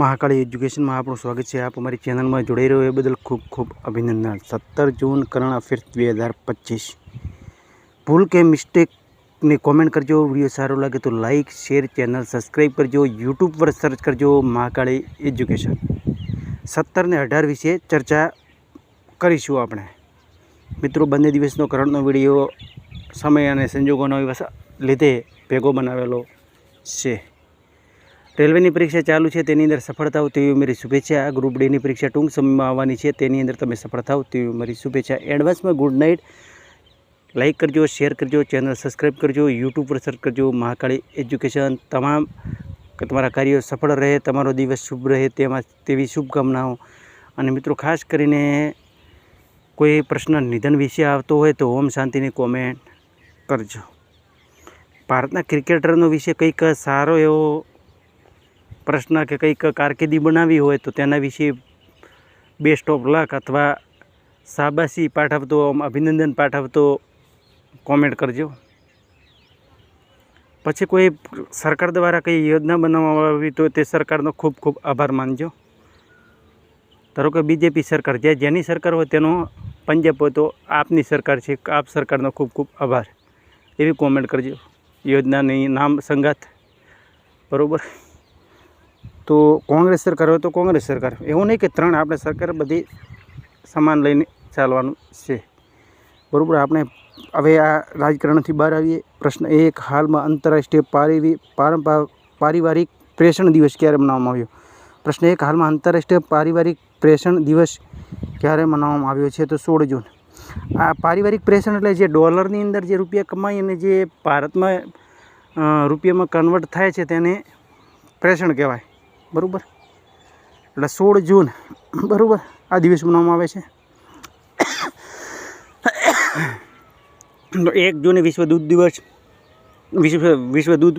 મહાકાળી એજ્યુકેશનમાં આપણું સ્વાગત છે. આપ અમારી ચેનલમાં જોડાઈ રહ્યો એ બદલ ખૂબ ખૂબ અભિનંદન. સત્તર જૂન કરંટ અફેર્સ બે હજાર પચીસ. ભૂલ કે મિસ્ટેકને કોમેન્ટ કરજો, વીડિયો સારો લાગે તો લાઇક શેર ચેનલ સબસ્ક્રાઈબ કરજો યુટ્યુબ પર સર્ચ કરજો મહાકાળી એજ્યુકેશન. સત્તર ને અઢાર વિશે ચર્ચા કરીશું આપણે. મિત્રો, બંને દિવસનો કરંટનો વીડિયો સમય અને સંજોગોના લીધે ભેગો બનાવેલો છે. રેલવેની પરીક્ષા ચાલુ છે, તેની અંદર સફળ થાવ તેવી મારી શુભેચ્છા. ગ્રુપ ડીની પરીક્ષા ટૂંક સમયમાં આવવાની છે, તેની અંદર તમે સફળ થાવ તેવી મારી શુભેચ્છા. એડવાન્સમાં ગુડ નાઇટ લાઇક કરજો શેર કરજો ચેનલ સબસ્ક્રાઈબ કરજો યુટ્યુબ પર સર્ચ કરજો, મહાકાળી એજ્યુકેશન તમામ તમારા કાર્યો સફળ રહે, તમારો દિવસ શુભ રહે, તેમાં તેવી શુભકામનાઓ. અને મિત્રો, ખાસ કરીને કોઈ પ્રશ્ન નિધન વિશે આવતો હોય તો ઓમ શાંતિની કોમેન્ટ કરજો. ભારતના ક્રિકેટરનો વિશે કંઈક સારો એવો પ્રશ્ન કે કંઈક કારકિર્દી બનાવી હોય તો તેના વિશે બેસ્ટ ઓફ લક અથવા શાબાશી પાઠવતો અભિનંદન પાઠવતો કોમેન્ટ કરજો. પછી કોઈ સરકાર દ્વારા કંઈ યોજના બનાવવામાં આવી તો તે સરકારનો ખૂબ ખૂબ આભાર માનજો. ધારો કે બીજેપી સરકાર જે જેની સરકાર હોય તેનો પંજાબ હોય તો આપની સરકાર છે, આપ સરકારનો ખૂબ ખૂબ આભાર. એવી કોમેન્ટ કરજો. યોજનાની નામ સંગાથ. બરાબર? તો કોંગ્રેસ સરકાર હોય તો કોંગ્રેસ સરકાર. એવું નહીં કે ત્રણ આપણે સરકાર બધી સમાન લઈને ચાલવાનું છે. બરાબર, આપણે હવે આ રાજકારણથી બહાર આવીએ. પ્રશ્ન એક, હાલમાં આંતરરાષ્ટ્રીય પારિવી પારિવારિક પ્રેષણ દિવસ ક્યારે મનાવવામાં આવ્યો? પ્રશ્ન એક, હાલમાં આંતરરાષ્ટ્રીય પારિવારિક પ્રેષણ દિવસ ક્યારે મનાવવામાં આવ્યો છે? તો સોળ જૂન. આ પારિવારિક પ્રેષણ એટલે જે ડોલરની અંદર જે રૂપિયા કમાઈ અને જે ભારતમાં રૂપિયામાં કન્વર્ટ થાય છે તેને પ્રેષણ કહેવાય. બરાબર? એટલે સોળ જૂન, બરાબર? આ દિવસ મનાવવામાં આવે છે. એક જૂને વિશ્વ દૂધ દિવસ, વિશ્વ વિશ્વ દૂધ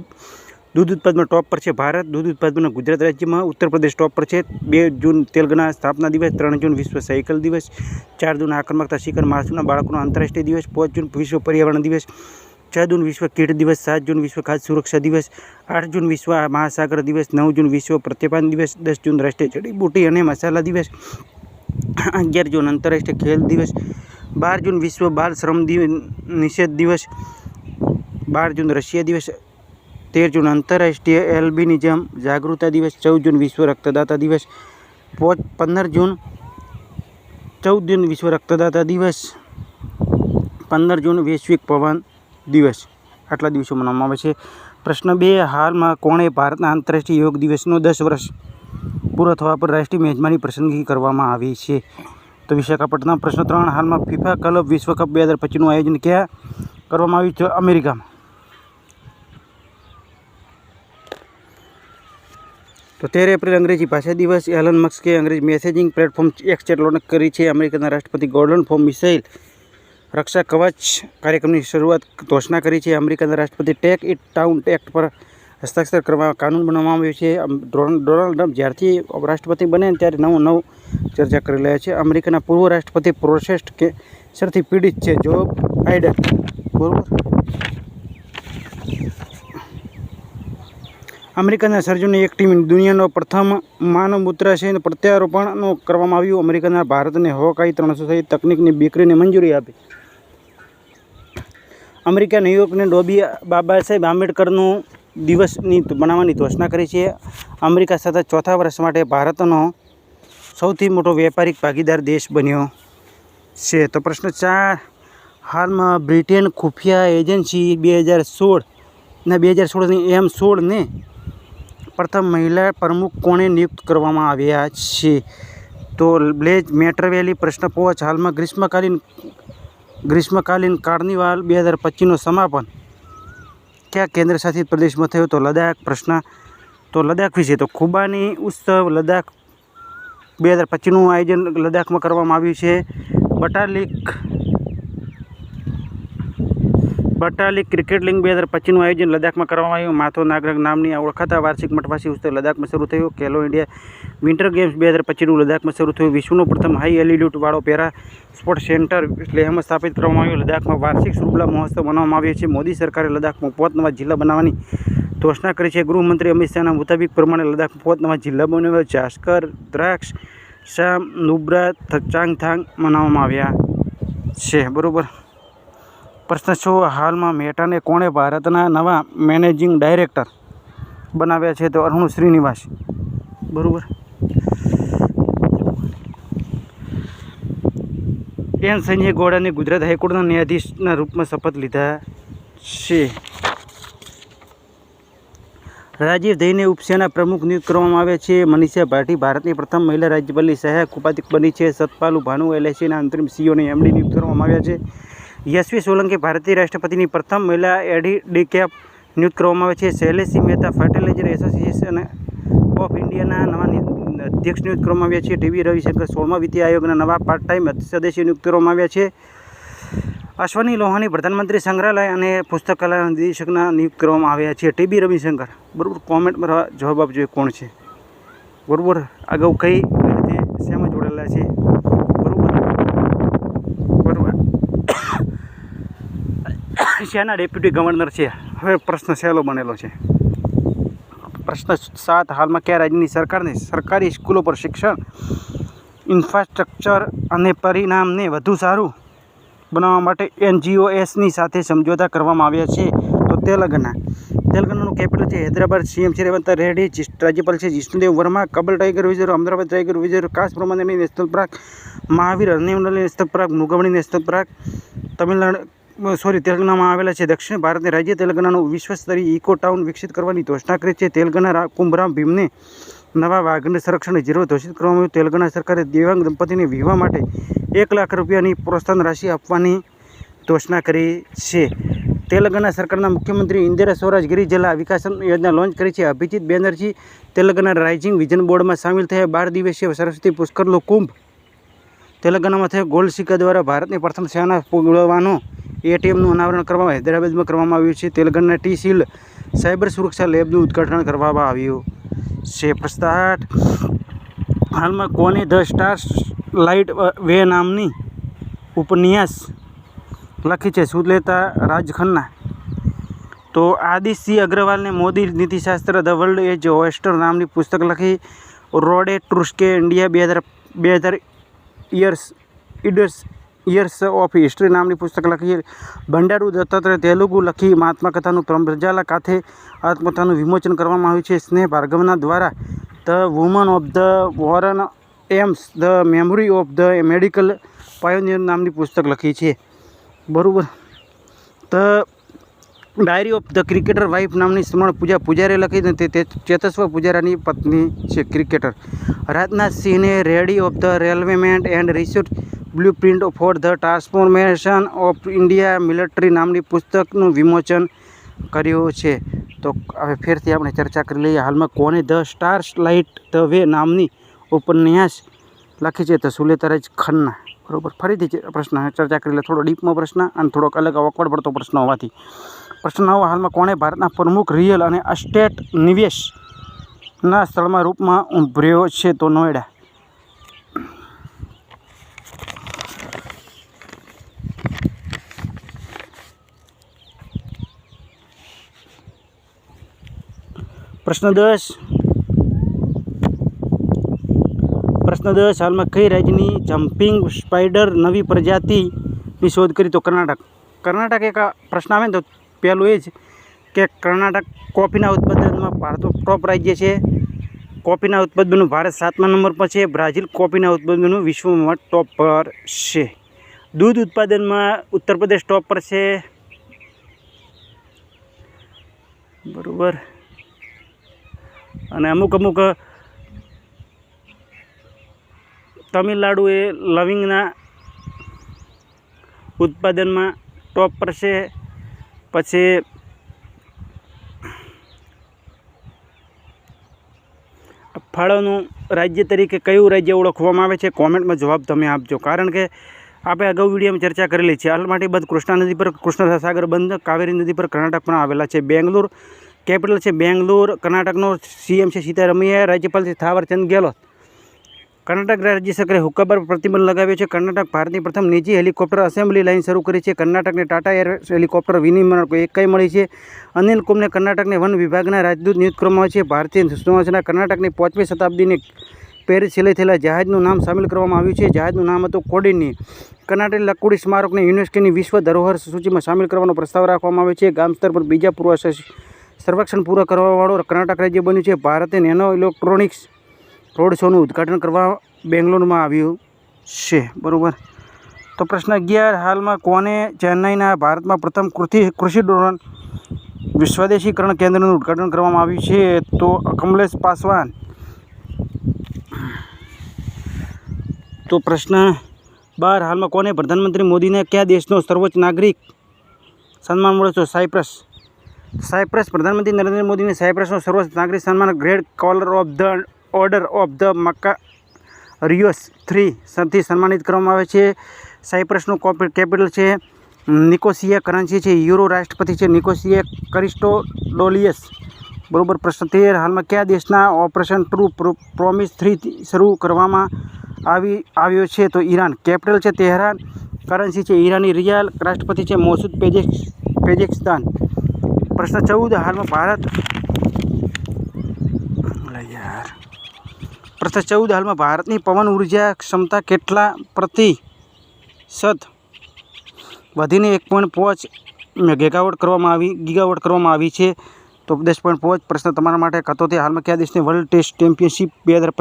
દૂધ ઉત્પાદનમાં ટોપ પર છે ભારત, દૂધ ઉત્પાદનમાં ગુજરાત રાજ્યમાં, ઉત્તર પ્રદેશ ટોપ પર છે. બે જૂન તેલગના સ્થાપના દિવસ, ત્રણ જૂન વિશ્વ સાયકલ દિવસ, ચાર જૂન આક્રમકતા શિખર માર્ચના બાળકોનો આંતરરાષ્ટ્રીય દિવસ, પાંચ જૂન વિશ્વ પર્યાવરણ દિવસ છ જૂન વિશ્વ કીટ દિવસ, સાત જૂન વિશ્વ ખાદ્ય સુરક્ષા દિવસ, આઠ જૂન વિશ્વ મહાસાગર દિવસ, નવ જૂન વિશ્વ પ્રત્યપાન દિવસ, દસ જૂન રાષ્ટ્રીય જડીબુટી અને મસાલા દિવસ, અગિયાર જૂન આંતરરાષ્ટ્રીય ખેલ દિવસ, બાર જૂન વિશ્વ બાલ શ્રમ નિષેધ દિવસ, બાર જૂન રશિયા દિવસ, તેર જૂન આંતરરાષ્ટ્રીય એલ્બિનિઝમ જાગૃતતા દિવસ, ચૌદ જૂન વિશ્વ રક્તદાતા દિવસ પોચ પંદર જૂન, ચૌદ જૂન વિશ્વ રક્તદાતા દિવસ, પંદર જૂન વૈશ્વિક પવન દિવસ. આટલા દિવસો મનાવવામાં આવે છે. પ્રશ્ન બે, હાલમાં કોણે ભારતના આંતરરાષ્ટ્રીય યોગ દિવસનો દસ વર્ષ પૂરો થવા પર રાષ્ટ્રીય મેજબાની પસંદગી કરવામાં આવી છે? તો વિશાખાપટ્ટનમ પ્રશ્ન ત્રણ, હાલમાં ફિફા ક્લબ વિશ્વકપ બે હજાર પચીસનું આયોજન ક્યાં કરવામાં આવ્યું છે? અમેરિકામાં. તો તેર એપ્રિલ અંગ્રેજી ભાષા દિવસ. એલન મસ્કે અંગ્રેજી મેસેજિંગ પ્લેટફોર્મ એક્સચેટ લોન્ચ કરી છે. અમેરિકાના રાષ્ટ્રપતિ ગોલ્ડન ફોર્મ મિસાઇલ રક્ષા કવચ કાર્યક્રમની શરૂઆત ઘોષણા કરી છે. અમેરિકાના રાષ્ટ્રપતિ ટેક ઇટ ટાઉન એક્ટ પર હસ્તાક્ષર કરવા કાનૂન બનાવવામાં આવ્યું છે. ડોનાલ્ડ ટ્રમ્પ જ્યારથી રાષ્ટ્રપતિ બને ત્યારે નવું નવું ચર્ચા કરી રહ્યા છે. અમેરિકાના પૂર્વ રાષ્ટ્રપતિ પ્રોસેસ્ટ કેન્સરથી પીડિત છે. જો બાઇડન બરોબર અમેરિકાના સર્જનની એક ટીમ દુનિયાનો પ્રથમ માનવ મૂત્રાશય પ્રત્યારોપણનો કરવામાં આવ્યું. અમેરિકાના ભારતને હોકાઈ ત્રણસો સહિત તકનિકની બિક્રીને મંજૂરી આપી. અમેરિકા ન્યૂયોર્કને ડોબી બાબા સાહેબ આંબેડકરનું દિવસની બનાવવાની ઘોષણા કરી છે. અમેરિકા સતત ચોથા વર્ષ માટે ભારતનો સૌથી મોટો વેપારિક ભાગીદાર દેશ બન્યો છે. તો પ્રશ્ન ચાર, હાલમાં બ્રિટેન ખુફિયા એજન્સી બે હજાર સોળ ના બે હજાર સોળની એમ સોળને પ્રથમ મહિલા પ્રમુખ કોણે નિયુક્ત કરવામાં આવ્યા છે? તો બ્લેજ મેટરવેલી પ્રશ્ન પહોંચ હાલમાં ગ્રીષ્મકાલીન ગ્રીષ્મકાલીન કાર્નિવાલ બે હજાર પચીસનું સમાપન. કયા કેન્દ્ર શાસિત પ્રદેશમાં થયો તો લદ્દાખ? પ્રશ્ન, તો લદાખ વિશે તો ખુબાની ઉત્સવ લદાખ બે હજાર પચીસનું આયોજન લદ્દાખમાં કરવામાં આવ્યું છે. બટાલિક બટાલિક ક્રિકેટ લીગ બે હજાર પચીસનું આયોજન લદ્દાખમાં કરવામાં આવ્યું. માથો નાગરક નામની ઓળખાતા વાર્ષિક મઠવાસી ઉત્સવ લદ્દાખમાં શરૂ થયો. ખેલો ઇન્ડિયા વિન્ટર ગેમ્સ બે હજાર પચીસનું લદ્દાખમાં શરૂ થયું. વિશ્વનું પ્રથમ હાઈ એલિટ્યુડવાળો પેરા સ્પોર્ટ સેન્ટર લેહમાં સ્થાપિત કરવામાં આવ્યું. લદ્દાખમાં વાર્ષિક સુરબલા મહોત્સવ મનાવવામાં આવ્યો છે. મોદી સરકારે લદ્દાખમાં પોત નવા જિલ્લા બનાવવાની ઘોષણા કરી છે. ગૃહમંત્રી અમિત શાહના મુતાબિક પ્રમાણે લદ્દાખમાં પોત નવા જિલ્લા બનાવ્યો જાસ્કર દ્રાક્ષ, શામ, નુબ્રા ચાંગથાંગ મનાવવામાં આવ્યા છે. બરાબર. પ્રશ્ન છો, હાલમાં મેટાને કોણે ભારતના નવા મેનેજિંગ ડાયરેક્ટર બનાવ્યા છે તો અરુણ શ્રીનિવાસ? બરાબર. એન સૈન્ય ગોડાને ગુજરાત હાઈકોર્ટના ન્યાયાધીશના રૂપમાં શપથ લીધા છે. રાજીવ દહીને ઉપસેના પ્રમુખ નિયુક્ત કરવામાં આવ્યા છે. મનીષા ભાટી ભારતની પ્રથમ મહિલા રાજ્યપાલની સહાયક ઉપાધિક બની છે. સતપાલુ ભાનુ એલએસીના અંતરિમ સીઓને એમડી નિયુક્ત કરવામાં આવ્યા છે. યશવી સોલંકી ભારતીય રાષ્ટ્રપતિની પ્રથમ મહિલા એડી કેપ નિયુક્ત કરવામાં આવે છે. Shaileshsingh Mehta fertiliser association of ઇન્ડિયાના નવા અધ્યક્ષ નિયુક્ત કરવામાં આવ્યા છે. ટીવી રવિશંકર સોળમા વિત્તીય આયોગના નવા પાર્ટ ટાઈમ સદસ્ય નિયુક્ત કરવામાં આવ્યા છે. અશ્વની લોહાની પ્રધાનમંત્રી સંગ્રહાલય અને પુસ્તકાલય નિદેશકના નિયુક્ત કરવામાં આવ્યા છે. ટીબી રવિશંકર બરાબર કોમેન્ટમાં જવાબ આપજો કોણ છે? બરાબર અગાઉ કઈ રીતે શેમાં જોડેલા છે બરાબર બરાબર શેના ડેપ્યુટી ગવર્નર છે. હવે પ્રશ્ન સહેલો બનેલો છે. પ્રશ્ન સાત, હાલમાં કયા રાજ્યની સરકારને સરકારી સ્કૂલો પર શિક્ષણ, ઇન્ફ્રાસ્ટ્રક્ચર અને પરિણામને વધુ સારું બનાવવા માટે એનજીઓએસની સાથે સમજોતા કરવામાં આવ્યા છે, તો તેલંગાના. તેલંગાનાનું કેપિટલ છે હૈદરાબાદ. સીએમ છે રેવંત રેડ્ડી રાજ્યપાલ છે Jishnudev Varma, Kawal tiger reserve Ahmedabad tiger reserve કાશ પ્રમાણેની national park Mahavir અરણ્યમંડળ national park Mrugavani national park Tamil Nadu sorry તેલંગાણામાં આવેલા છે. દક્ષિણ ભારતને રાજ્ય તેલંગાણાનું વિશ્વ સ્તરીય ઇકો ટાઉન વિકસિત કરવાની ઘોષણા કરી છે. તેલંગાણા કુંભરામ ભીમને નવા વાઘને સંરક્ષણ જીરો ઘોષિત કરવામાં આવ્યું. તેલંગાણા સરકારે દિવ્યાંગ દંપતીને વિવાહ માટે એક લાખ રૂપિયાની પ્રોત્સાહન રાશિ આપવાની ઘોષણા કરી છે. તેલંગાણા સરકારના મુખ્યમંત્રી ઇન્દિરા સ્વરાજ ગિરી જિલ્લા વિકાસ યોજના લોન્ચ કરી છે. અભિજીત બેનર્જી તેલંગાણા રાઇઝિંગ વિઝન બોર્ડમાં સામેલ થયા. બાર દિવસીય સરસ્વતી પુષ્કરનો કુંભ તેલંગાનામાં થયો ગોલ્ડ સિક્કા દ્વારા ભારતની પ્રથમ સેના પુગળવાનો એટીએમનું અનાવરણ કરવામાં હૈદરાબાદમાં કરવામાં આવ્યું છે. તેલંગાના ટી સીલ સાયબર સુરક્ષા લેબનું ઉદ્ઘાટન કરવામાં આવ્યું છે. પ્રસ્તાટ હાલમાં કોને ધ સ્ટાર લાઇટ વે નામની ઉપન્યાસ લખી છે? સુલેતા રાજખન્ના તો આદિસિંહ અગ્રવાલને મોદી નીતિશાસ્ત્ર ધ વર્લ્ડ એજ ઓસ્ટર નામની પુસ્તક લખી રોડે ટ્રુસ્કે ઇન્ડિયા બે હજાર બે હજાર યર્સ ઇડર્સ યર્સ ઓફ હિસ્ટ્રી નામની પુસ્તક લખી બંડારુ દત્તાત્રેય તેલુગુ લખી મહાત્મા કથાનું પ્રજાલા કાથે આત્મકથાનું વિમોચન કરવામાં આવ્યું છે. સ્નેહ ભાર્ગવના દ્વારા the woman of the Warren Ames, the memory of the medical pioneer નામની પુસ્તક લખી છે. બરાબર. The diary of the cricketer wife નામની સ્મરણ પૂજા પૂજારે લખી તે ચેતસ્વ પૂજારાની પત્ની છે ક્રિકેટર રાજનાથ સિંહને ready of the રેલવેમેન્ટ and research blue print for the transformation of India military નામની પુસ્તકનું વિમોચન કર્યું છે. તો હવે ફેરથી આપણે ચર્ચા કરી લઈએ હાલમાં કોને the stars light the way નામની ઉપન્યાસ લખી છે તો સુલેતરાજ ખન્ના. બરોબર, ફરીથી પ્રશ્ન ચર્ચા કરી લે. થોડો ડીપમાં પ્રશ્ન અને થોડોક અલગ અવકવડ પડતો પ્રશ્ન હોવાથી. પ્રશ્ન હાલમાં કોણે ભારતના પ્રમુખ રિયલ અને અસ્ટેટ નિવેશના સ્થળમાં રૂપમાં ઉભર્યો છે તો નોયડા પ્રશ્ન દસ. પ્રશ્ન દસ, હાલમાં કઈ રાજ્યની જમ્પિંગ સ્પાઈડર નવી પ્રજાતિની શોધ કરી તો કર્ણાટક? કર્ણાટક એક પ્રશ્ન આવે ને તો પહેલું એ જ કે કર્ણાટક કોફીના ઉત્પાદનમાં ભારતનું ટોપ રાજ્ય છે. કોફીના ઉત્પાદનનું ભારત સાતમા નંબર પર છે. બ્રાઝિલ કોફીના ઉત્પાદનનું વિશ્વમાં ટોપ પર છે. દૂધ ઉત્પાદનમાં ઉત્તર પ્રદેશ ટોપ પર છે. બરાબર. અને અમુક અમુક તમિલનાડુ એ લવિંગના ઉત્પાદનમાં ટોપ પર છે. પછી ફળોનું રાજ્ય તરીકે કયું રાજ્ય ઓળખવામાં આવે છે? કોમેન્ટમાં જવાબ તમે આપજો. કારણ કે આપણે અગાઉ વિડીયોમાં ચર્ચા કરેલી છે. હાલ માટે બંધ કૃષ્ણા નદી પર, કૃષ્ણ સાગર બંધ, કાવેરી નદી પર કર્ણાટક પણ આવેલા છે. બેંગ્લોર, કેપિટલ છે બેંગ્લોર, કર્ણાટકનો સીએમ છે સીતારમૈયા, રાજ્યપાલ છે થાવરચંદ ગેહલોત. કર્ણાટક રાજ્ય સરકારે હુક્કા પર પ્રતિબંધ લગાવ્યો છે. કર્ણાટક ભારતની પ્રથમ નિજી હેલિકોપ્ટર એસેમ્બલી લાઇન શરૂ કરી છે. કર્ણાટકને ટાટા એર હેલિકોપ્ટર વિનિમય એકાઈ મળી છે. અનિલ કુંબને કર્ણાટકને વન વિભાગના રાજદૂત નિયુક્ત કરવામાં આવે છે. ભારતીય નૌસેના કર્ણાટકની પાંચમી શતાબ્દીની પેરિસ છેલ્લે થયેલા જહાજનું નામ સામેલ કરવામાં આવ્યું છે. જહાજનું નામ હતું કોડિની. કર્ણાટક લકુડી સ્મારકને યુનેસ્કોની વિશ્વ ધરોહર સૂચિમાં સામેલ કરવાનો પ્રસ્તાવ રાખવામાં આવ્યો છે. ગામ સ્તર પર બીજા પૂર્વ સર્વેક્ષણ પૂરા કરવાવાળો કર્ણાટક રાજ્ય બન્યું છે. ભારતે નેનો ઇલેક્ટ્રોનિક્સ રોડ શોનું ઉદ્ઘાટન કરવા બેંગ્લોરમાં આવ્યું છે. બરાબર? તો પ્રશ્ન અગિયાર, હાલમાં કોને ચેન્નાઈના ભારતમાં પ્રથમ કૃષિ કૃષિ ડ્રોન સ્વદેશીકરણ કેન્દ્રનું ઉદ્ઘાટન કરવામાં આવ્યું છે? તો કમલેશ પાસવાન. તો પ્રશ્ન બાર, હાલમાં કોને પ્રધાનમંત્રી મોદીને કયા દેશનો સર્વોચ્ચ નાગરિક સન્માન મળ્યો છે? સાયપ્રસ. સાયપ્રસ, પ્રધાનમંત્રી નરેન્દ્ર મોદીને સાયપ્રસનો સર્વોચ્ચ નાગરિક સન્માન great collar of the order of the Mecca રિયોસ થ્રી થી સન્માનિત કરવામાં આવે છે. સાયપ્રસનું કેપિટલ છે નિકોસિયા કરન્સી છે. યુરો રાષ્ટ્રપતિ છે નિકોસિયા કરિસ્ટોડોલિયસ. બરોબર, પ્રશ્ન તેર. હાલમાં કયા દેશના ઓપરેશન ટ્રુ પ્રોમિસ થ્રી શરૂ કરવામાં આવી, આવ્યો છે? તો ઈરાન. કેપિટલ છે તેહરાન. કરન્સી છે ઈરાની રિયાલ. રાષ્ટ્રપતિ છે મોસુદ પેજેક્સ, પેજેકિસ્તાન. પ્રશ્ન ચૌદ. હાલમાં ભારત અલા યાર પ્રશ્ન ચૌદ હાલમાં ભારતની પવન ઊર્જા ક્ષમતા કેટલા પ્રતિશત વધીને એક પોઈન્ટ પાંચ ગીગાવોટ કરવામાં આવી, ગીગાવોટ કરવામાં આવી છે. તો દસ પોઈન્ટ પાંચ પ્રશ્ન તમારા માટે હતો તે હાલમાં કયા દેશની વર્લ્ડ ટેસ્ટ ચેમ્પિયનશિપ બે હજાર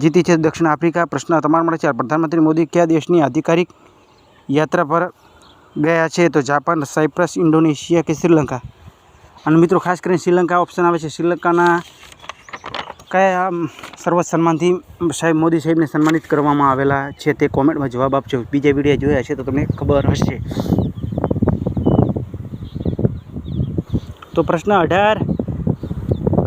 જીતી છે દક્ષિણ આફ્રિકા? પ્રશ્ન તમારા માટે છે પ્રધાનમંત્રી મોદી કયા દેશની આધિકારિક યાત્રા પર ગયા છે? તો જાપાન, સાયપ્રસ, ઇન્ડોનેશિયા કે શ્રીલંકા? અને મિત્રો, ખાસ કરીને શ્રીલંકા ઓપ્શન આવે છે. શ્રીલંકાના કયા સર્વોચ્ચ સન્માનથી સાહેબ મોદી સાહેબને સન્માનિત કરવામાં આવેલા છે તે કોમેન્ટમાં જવાબ આપજો. બીજા વીડિયો જોયા છે તો તમને ખબર હશે. તો પ્રશ્ન અઢાર.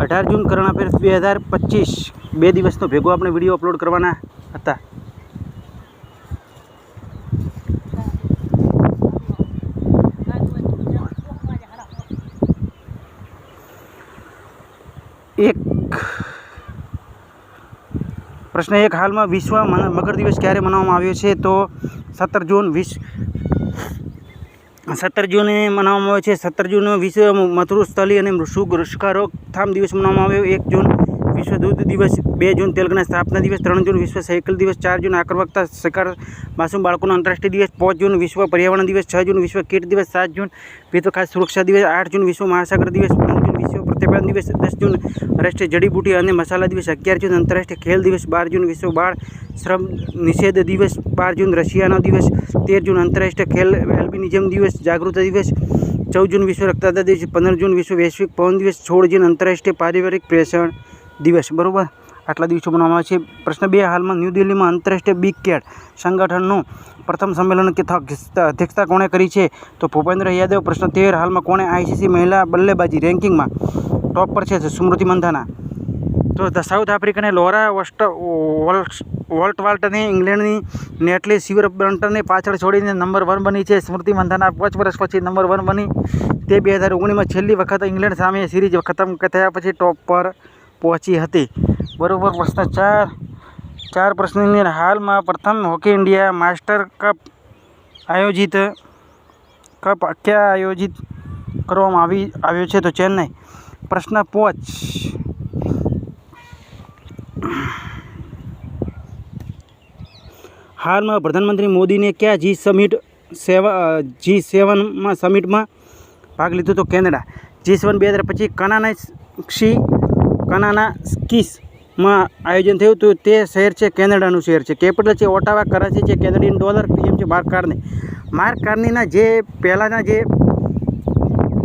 અઢાર જૂન કરણ અફેર બે હજાર પચીસ. બે દિવસનો ભેગો આપણે વીડિયો અપલોડ કરવાના હતા એક પ્રશ્ન એક, હાલમાં વિશ્વ મગર દિવસ ક્યારે મનાવવામાં આવ્યો છે? તો સત્તર જૂન વીસ સત્તર જૂને મનાવવામાં આવે છે. સત્તર જૂન વિશ્વ મથુરસ્થલી અને મૃષુક રોકથામ દિવસ મનાવવામાં આવ્યો. એક જૂન વિશ્વ દૂધ દિવસ, બે જૂન તેલગના સ્થાપના દિવસ, ત્રણ જૂન વિશ્વ સાયકલ દિવસ, ચાર જૂન આક્રમકતા શિકાર માસૂમ બાળકોનો આંતરરાષ્ટ્રીય દિવસ, પાંચ જૂન વિશ્વ પર્યાવરણ દિવસ, છ જૂન વિશ્વ કીટ દિવસ, સાત જૂન વિશ્વ ખાસ સુરક્ષા દિવસ, આઠ જૂન વિશ્વ મહાસાગર દિવસ જૂન દિવસ દસ જૂન રાષ્ટ્રીય જડીબુટી અને મસાલા દિવસ અગિયાર જૂન આંતરરાષ્ટ્રીય ખેલ દિવસ બાર જૂન વિશ્વ બાળ શ્રમ નિષેધ દિવસ બાર જૂન રશિયાનો દિવસ તેર જૂન આંતરરાષ્ટ્રીય ખેલ એલ્બિનિઝમ દિવસ જાગૃતતા દિવસ ચૌદ જૂન વિશ્વ રક્તદાતા દિવસ પંદર જૂન વિશ્વ વૈશ્વિક પવન દિવસ સોળ જૂન આંતરરાષ્ટ્રીય પારિવારિક પ્રેષણ દિવસ, બરોબર? આટલા દિવસો બનાવવામાં આવે છે. પ્રશ્ન બે, હાલમાં ન્યૂ દિલ્હીમાં આંતરરાષ્ટ્રીય બિગ કેટ સંગઠનનું પ્રથમ સંમેલન કે અધ્યક્ષતા કોણે કરી છે? તો ભૂપેન્દ્ર યાદવ, પ્રશ્ન તેર, હાલમાં કોણે આઈસીસી મહિલા બલ્લેબાજી રેન્કિંગમાં ટોપ પર છે, સ્મૃતિ મંધાના. તો ધ સાઉથ આફ્રિકાને લોરા વસ્ટ, વોલ્ટ વોલ્ટવાલ્ટને ઇંગ્લેન્ડની, નેટલી, સિવર બ્રન્ટરને પાછળ છોડીને નંબર વન બની છે, સ્મૃતિ મંધાના પાંચ વર્ષ પછી નંબર વન બની. તે બે હજાર ઓગણીસમાં છેલ્લી વખત ઇંગ્લેન્ડ સામે સિરીઝ ખતમ થયા પછી ટોપ પર પહોંચી હતી. બરોબર, પ્રશ્ન ચાર. ચાર પ્રશ્નની હાલમાં પ્રથમ હોકી ઇન્ડિયા માસ્ટર કપ આયોજિત, કપ ક્યાં આયોજિત કરવામાં આવી, આવ્યો છે તો ચેન્નઈ. પ્રશ્ન પાંચ. હાલમાં પ્રધાનમંત્રી મોદીને ક્યાં જી સમિટ સેવા જી સેવનમાં સમિટમાં ભાગ લીધો તો કેનેડા. જી સેવન બે હજાર પચીસ કનાના ક્ષી, કનાના સ્કીસમાં આયોજન થયું હતું. તે શહેર છે, કેનેડાનું શહેર છે. કેપિટલ છે, ઓટાવા, કરાચી છે, કેનેડિયન ડોલર, પીએમ છે, માર્ક કાર્ની. માર્ક કાર્નીના જે પહેલાંના જે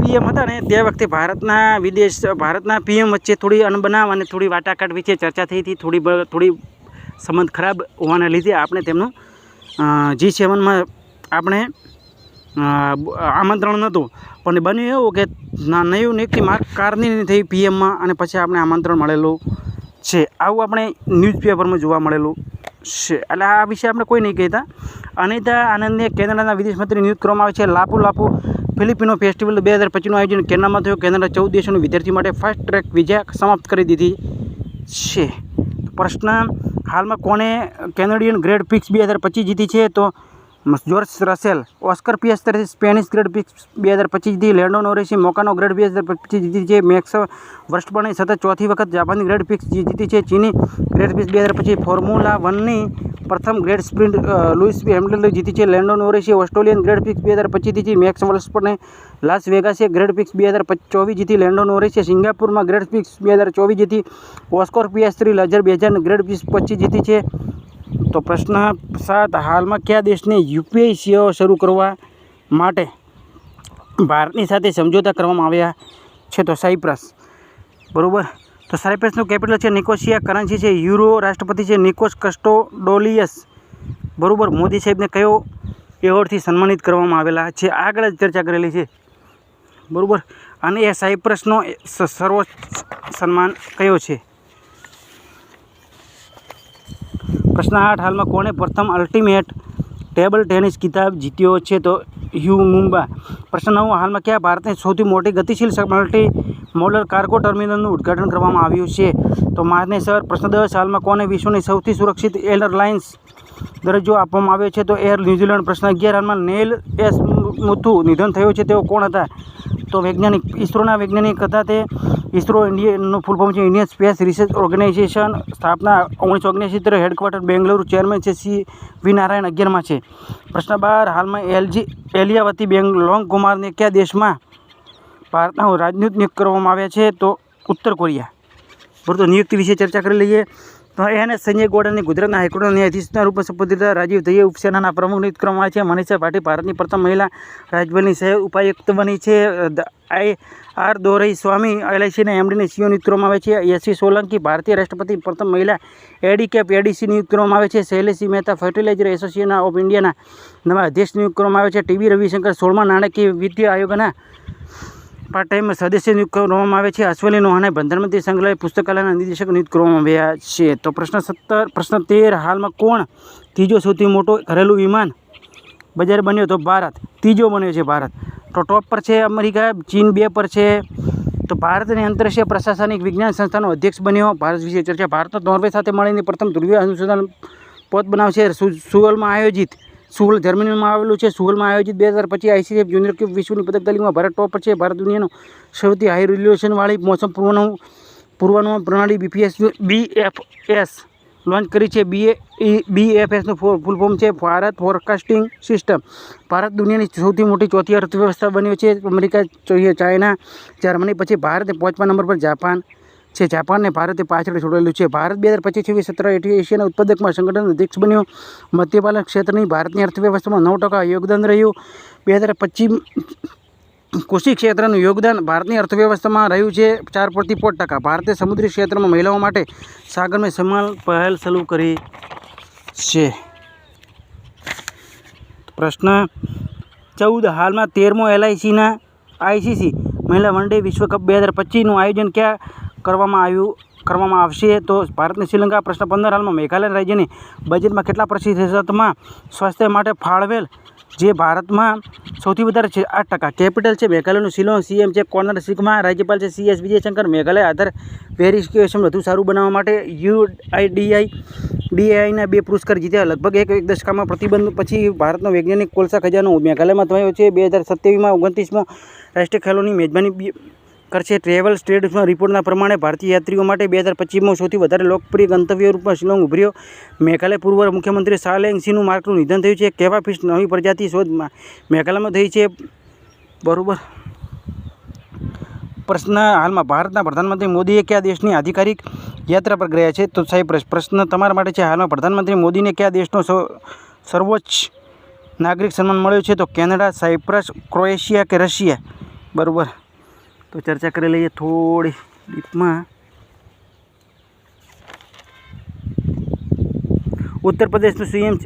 પીએમ હતા ને તે વખતે ભારતના વિદેશ, ભારતના પીએમ વચ્ચે થોડી અનબનાવ અને થોડી વાટાઘાટ વિશે ચર્ચા થઈ હતી. થોડી થોડી સંબંધ ખરાબ હોવાના લીધે આપણે તેમનું જી સેવનમાં આપણે આમંત્રણ નહોતું. પણ બન્યું એવું કે નયું નિયુક્તિ માર્ક કારની થઈ પીએમમાં અને પછી આપણે આમંત્રણ મળેલું છે. આવું આપણે ન્યૂઝપેપરમાં જોવા મળેલું છે. એટલે આ વિશે આપણે કોઈ નહીં કહેતા. અનિતા આનંદને કેનેડાના વિદેશ મંત્રી નિયુક્ત કરવામાં આવે છે. લાપુ લાપુ ફિલિપિનો ફેસ્ટિવલ બે હજાર પચીસનું આયોજન કેનામાં થયું. કેનેડા ચૌદ દેશોના વિદ્યાર્થી માટે ફાસ્ટ ટ્રેક વિઝા સમાપ્ત કરી દીધી છે. પ્રશ્ન, હાલમાં કોણે કેનેડિયન ગ્રેડ પિક્સ બે હજાર પચીસ જીતી છે? તો George Russell Oscar Piastri Spanish grand બે હજાર પચીસ જીતી લેન્ડો નોરેસી મોકાનો ગ્રેડ બે હજાર પચીસ જીતી છે, મેક્સ વર્ષપણે સતત ચોથી વખત જાપાનની ગ્રેડ પિક્સ જીતી છે, ચીની ગ્રેડ પિક્સ બે હજાર પચીસ ફોર્મ્યુલા વનની પ્રથમ ગ્રેડ સ્પ્રિન્ટ લુઇસ હેમિલ્ટન જીતી છે, Lando Norris Australian grand prix બે હજાર પચીસ જીતી મેક્સ વર્ષપણે લાસ વેગાસે ગ્રેડ પિક્સ બે હજાર ચોવીસ જીતી, લેન્ડો નોરેસે સિંગાપુરમાં ગ્રેડ પિક્સ બે હજાર ચોવીસ જીતી, ઓસ્કોર પીએસ થ્રી લજર બે હજાર ગ્રેડ પિક્સ પચીસ જીતી છે તો પ્રશ્ન સાત, હાલમાં કયા દેશને યુપીઆઈ સેવાઓ શરૂ કરવા માટે ભારતની સાથે સમજોતા કરવામાં આવ્યા છે? તો સાયપ્રસ. બરાબર? તો સાયપ્રસનું કેપિટલ છે નિકોસિયા કરન્સી છે યુરો, રાષ્ટ્રપતિ છે નિકોસ કસ્ટોડોલિયસ. બરાબર? મોદી સાહેબને કયો એવોર્ડથી સન્માનિત કરવામાં આવેલા છે? આગળ જ ચર્ચા કરેલી છે. બરાબર? અને એ સાયપ્રસનો સર્વોચ્ચ સન્માન કયો છે? પ્રશ્ન આઠ, હાલમાં કોણે પ્રથમ અલ્ટિમેટ ટેબલ ટેનિસ ખિતાબ જીત્યો છે? તો હ્યુ મુંબા. પ્રશ્ન નવ, હાલમાં કયા ભારતની સૌથી મોટી ગતિશીલ મલ્ટી મોડલ કાર્ગો ટર્મિનલનું ઉદ્ઘાટન કરવામાં આવ્યું છે? તો માનેસર પ્રશ્ન દસ, હાલમાં કોને વિશ્વની સૌથી સુરક્ષિત એરલાઇન્સ દરજ્જો આપવામાં આવ્યો છે? તો એર ન્યૂઝીલેન્ડ, પ્રશ્ન અગિયાર, હાલમાં નેલ એસ મુથુ નિધન થયું છે. તેઓ કોણ હતા? તો વૈજ્ઞાનિક ઇસરોના વૈજ્ઞાનિક હતા તે. ઇસરો ઇન્ડિયનનું ફૂલ ફોર્મ છે ઇન્ડિયન સ્પેસ રિસર્ચ ઓર્ગેનાઇઝેશન સ્થાપના ઓગણીસો ઓગણસિત્તેર હેડક્વાર્ટર બેંગલુરુ ચેરમેન છે સી. વી. નારાયણ અગિયારમાં છે. પ્રશ્ન બાર, હાલમાં એલજી એલિયાવતી બેંગ લોંગ કુમારને કયા દેશમાં ભારતના રાજદૂત નિયુક્ત કરવામાં આવ્યા છે? તો ઉત્તર કોરિયા. બરાબર નિયુક્તિ વિશે ચર્ચા કરી લઈએ. એને સંજય ગોડાની ગુજરાતના હાઈકોર્ટના ન્યાયાધીશના રૂપમાં સંબોધિત રાજીવ દહીએ ઉપસેનાના પ્રમુખ નિયુક્ત કરવામાં છે. મનીષા પાટી ભારતની પ્રથમ મહિલા રાજ્યની સહ ઉપાયુક્ત બની છે. આઈ આર દોરઈ સ્વામી એલઆઈસીના એમડીને સીઓ નિયુક્ત કરવામાં આવે છે. યશી સોલંકી ભારતીય રાષ્ટ્રપતિ પ્રથમ મહિલા એડી કેપ એડીસી નિયુક્ત કરવામાં આવે છે. શૈલેષી મહેતા ફર્ટિલાઇઝર એસોસિએશન ઓફ ઇન્ડિયાના નવા અધ્યક્ષ નિયુક્ત કરવામાં આવે છે. ટીવી રવિશંકર સોળમા નાણાકીય વિદ્યા આયોગના પાર્ટ ટાઈમ સદસ્ય નિયુક્ત કરવામાં આવે છે. અશ્વલી નોહાને બંધારણમંત્રી સંગ્રહાલય પુસ્તકાલયના નિદેશક નિયુક્ત કરવામાં આવ્યા છે. તો પ્રશ્ન સત્તર, પ્રશ્ન તેર, હાલમાં કોણ ત્રીજો સૌથી મોટો ઘરેલું વિમાન બજાર બન્યો તો ભારત. ત્રીજો બન્યો છે ભારત. તો ટોપ પર છે અમેરિકા, ચીન બે પર છે. તો ભારતની આંતરરાષ્ટ્રીય પ્રશાસનિક વિજ્ઞાન સંસ્થાનો અધ્યક્ષ બન્યો. ભારત વિશે ચર્ચા ભારત નોર્વે સાથે મળીને પ્રથમ ધ્રુવીય અનુસંધાન પોત બનાવશે. સુ- સુઅલમાં આયોજિત સુઅલ જર્મનીમાં આવેલું છે. સુઅલમાં આયોજિત બે હજાર પચીસ આઈસીએફ જુનિયર ક્યુબ વિશ્વની પદક તાલીમમાં ભારત ટોપ છે. ભારત દુનિયાનું સૌથી હાઈ રિઝોલ્યુશનવાળી મોસમ પૂર્વનું પૂર્વાનુમાન પ્રણાલી બીપીએસ બીએફએસ લોન્ચ કરી છે. બીએ બીએફએસનું ફૂલ ફોર્મ છે. ભારત ફોરકાસ્ટિંગ સિસ્ટમ ભારત દુનિયાની સૌથી મોટી ચોથી અર્થવ્યવસ્થા બન્યો છે. અમેરિકા ચાઇના, જર્મની, પછી ભારત પાંચમા નંબર પર જાપાન છે. જાપાનને ભારતે પાછળ છોડેલું છે. ભારત બે હજાર પચીસ છવ્વીસ સત્ર એટી એશિયાના ઉત્પાદકમાં સંગઠન અધ્યક્ષ બન્યો. મધ્યપાલન ક્ષેત્રની ભારતની અર્થવ્યવસ્થામાં નવ ટકા યોગદાન રહ્યું. બે હજાર પચીસ કૃષિ ક્ષેત્રનું યોગદાન ભારતની અર્થવ્યવસ્થામાં રહ્યું છે ચાર પોઈન્ટ પોત ટકા. ભારતે સમુદ્રી ક્ષેત્રમાં મહિલાઓ માટે સાગરમય સમાન પહેલ શરૂ કરી છે. પ્રશ્ન ચૌદ. હાલમાં તેરમો એલઆઈસીના આઈસીસી મહિલા વન ડે વિશ્વકપ બે હજાર પચીસનું આયોજન ક્યાં કરવામાં આવ્યું, કરવામાં આવશે. તો ભારતની શ્રીલંકા પ્રશ્ન પંદર હાલમાં મેઘાલય રાજ્યની બજેટમાં કેટલા પ્રતિશતમાં સ્વાસ્થ્ય માટે ફાળવેલ જે ભારતમાં સૌથી વધારે છે, આઠ ટકા. કેપિટલ છે મેઘાલયનું શિલોંગ. સીએમ છે કોર્નર સિગમાં. રાજ્યપાલ છે C S Vijayshankar. Meghalaya Aadhaar verification વધુ સારું બનાવવા માટે યુઆઈડીઆઈ, ડીએઆઈના બે પુરસ્કાર જીત્યા. લગભગ એક એક દશકામાં પ્રતિબંધ પછી ભારતનો વૈજ્ઞાનિક કોલસા ખજાનો મેઘાલયમાં થયો છે. બે હજાર સત્યાવીસમાં ઓગણત્રીસમો રાષ્ટ્રીય ખેલોની મેજબાની કરશે. ટ્રેવલ સ્ટેટ્સમાં રિપોર્ટના પ્રમાણે ભારતીય યાત્રીઓ માટે બે હજાર પચીસમાં સૌથી વધારે લોકપ્રિય ગંતવ્ય રૂપમાં શિલોંગ ઉભર્યો. મેઘાલય પૂર્વ મુખ્યમંત્રી સાલેંગ સિંહનું માર્કનું નિધન થયું છે. કેવા ફિશ નવી પ્રજાતિ શોધમાં મેઘાલયમાં થઈ છે? બરોબર. પ્રશ્ન હાલમાં ભારતના પ્રધાનમંત્રી મોદીએ કયા દેશની આધિકારિક યાત્રા પર ગયા છે? તો સાહેબ પ્રશ્ન તમારા માટે છે. હાલમાં પ્રધાનમંત્રી મોદીને કયા દેશનો સર્વોચ્ચ નાગરિક સન્માન મળ્યો છે? તો કેનેડા, સાયપ્રસ, ક્રોએશિયા કે રશિયા? બરાબર. તો ચર્ચા કરી લઈએ થોડી ડીપમાં. ઉત્તર પ્રદેશનું સીએમ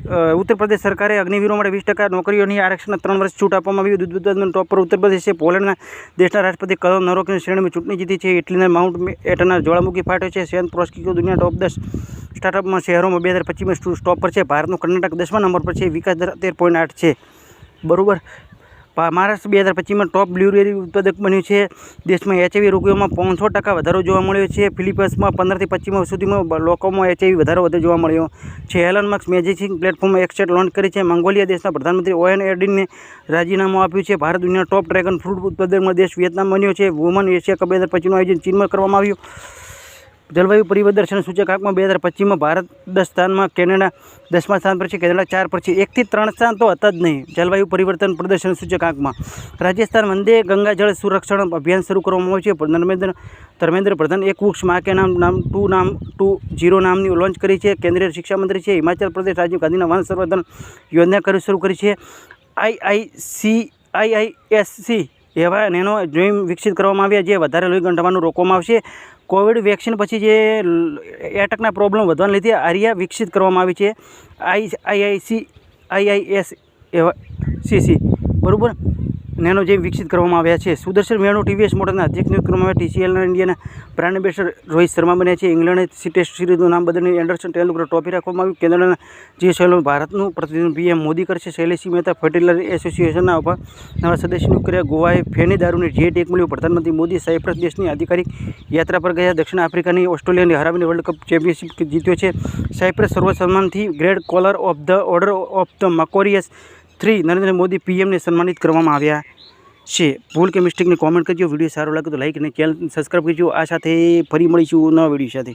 ઉત્તર પ્રદેશ સરકારે અગ્નિવીરો માટે વીસ ટકા નોકરીઓની આરક્ષણના ત્રણ વર્ષ છૂટ આપવામાં આવી. ઉત્પાદન ટોપ પર ઉત્તર પ્રદેશ પોલેન્ડના દેશના રાષ્ટ્રપતિ કદમ નરોકની શ્રેણીમાં ચૂંટણી જીતી છે. ઇટલીના માઉન્ટ એટના જ્વાળામુખી ફાટ્યો છે. સેન પ્રોસ્કિકો દુનિયા ટોપ દસ સ્ટાર્ટઅપમાં શહેરોમાં બે હજાર પચીસમાં ટોપ પર છે. ભારતનું કર્ણાટક દસમા નંબર પર છે. વિકાસ દર તેર છે. બરાબર? મહારાષ્ટ્ર બે હજાર પચીસમાં ટોપ બ્લ્યુબેરી ઉત્પાદક બન્યું છે. દેશમાં એચઆઈવી રોગીઓમાં પાંચસો ટકા વધારો જોવા મળ્યો છે. ફિલિપીન્સમાં પંદરથી પચીસ સુધીમાં લોકોમાં એચઆઈવી વધારો વધુ જોવા મળ્યો છે. એલન મક્સ મેજિસિંગ પ્લેટફોર્મ એક્સેટ લોન્ચ કરી છે. મંગોલિયા દેશના પ્રધાનમંત્રી ઓએન એડિનને રાજીનામું આપ્યું છે. ભારત દુનિયાના ટોપ ડ્રેગન ફ્રૂટ ઉત્પાદકમાં દેશ વિયેતનામ બન્યો છે. વુમન એશિયા કપ બે હજાર આયોજન ચીનમાં કરવામાં આવ્યું. જલવાયુ પરિવર્તન સૂચકાંકમાં બે હજાર પચીસમાં ભારત દસ સ્થાનમાં, કેનેડા દસમા સ્થાન પર છે કેનેડા ચાર પર છે. એકથી ત્રણ સ્થાન તો હતા જ નહીં. જલવાયુ પરિવર્તન પ્રદર્શન સૂચકાંકમાં રાજસ્થાન વંદે ગંગા જળ સંરક્ષણ અભિયાન શરૂ કરવામાં આવ્યું છે. નર્મેન્દ્ર ધર્મેન્દ્ર પ્રધાન એક વૃક્ષ માકે નામ નામ ટુ નામ, ટુ જીરો નામની લોન્ચ કરી છે. કેન્દ્રીય શિક્ષામંત્રી છે. હિમાચલ પ્રદેશ રાજીવ ગાંધીના વન સંવર્ધન યોજના કરી શરૂ કરી છે. આઈઆઈસી આઈઆઈએસસી એવા નેનો ડ્રીમ વિકસિત કરવામાં આવ્યા જે વધારે લોહી ગંઠવાનું રોકવામાં આવશે. કોવિડ વેક્સિન પછી જે એટકના પ્રોબ્લેમ વધવાને લીધે આર્યા વિકસિત કરવામાં આવી છે. આઈ આઈઆઈસી આઈઆઈએસ એવા સીસી બરાબર? નેનો જેમ વિકસિત કરવામાં આવ્યા છે. સુદર્શન વેણુ ટીવીએસ મોટરના અધ્યક્ષ નિયુક્ત કરવામાં આવ્યા. ટીસીએલના ઇન્ડિયાના બ્રાન્ડ એમ્બેસડર રોહિત શર્મા બન્યા છે. ઇંગ્લેન્ડે ટેસ્ટ સિરીઝનું નામ બદલીને એન્ડરસન ટેલુકર ટ્રોફી રાખવામાં આવ્યું. કેન્દ્રના જે શૈલો ભારતનું પ્રતિનિધિત્વ પીએમ મોદી કરશે શૈલેષી મહેતા ફર્ટિલર એસોસિએશનના ઊભા નવા સદસ્ય નિયુક્ત કર્યા. ગોવાએ ફેની દારૂની જે ટેક મળ્યું. પ્રધાનમંત્રી મોદી સાયપ્રસ દેશની આધિકારિક યાત્રા પર ગયા. દક્ષિણ આફ્રિકાની ઓસ્ટ્રેલિયાને હરાવીને વર્લ્ડ કપ ચેમ્પિયનશિપ જીત્યો છે. Cyprus સર્વસન્માનથી grand collar of the order of the Makarios three Narendra Modi પીએમને સન્માનિત કરવામાં આવ્યા છે. ભૂલ કે મિસ્ટેકને કોમેન્ટ કરજો. વીડિયો સારો લાગે તો લાઈક અને ચેનલ સબસ્ક્રાઈબ કરજો. આ સાથે ફરી મળીશું નવા વીડિયો સાથે.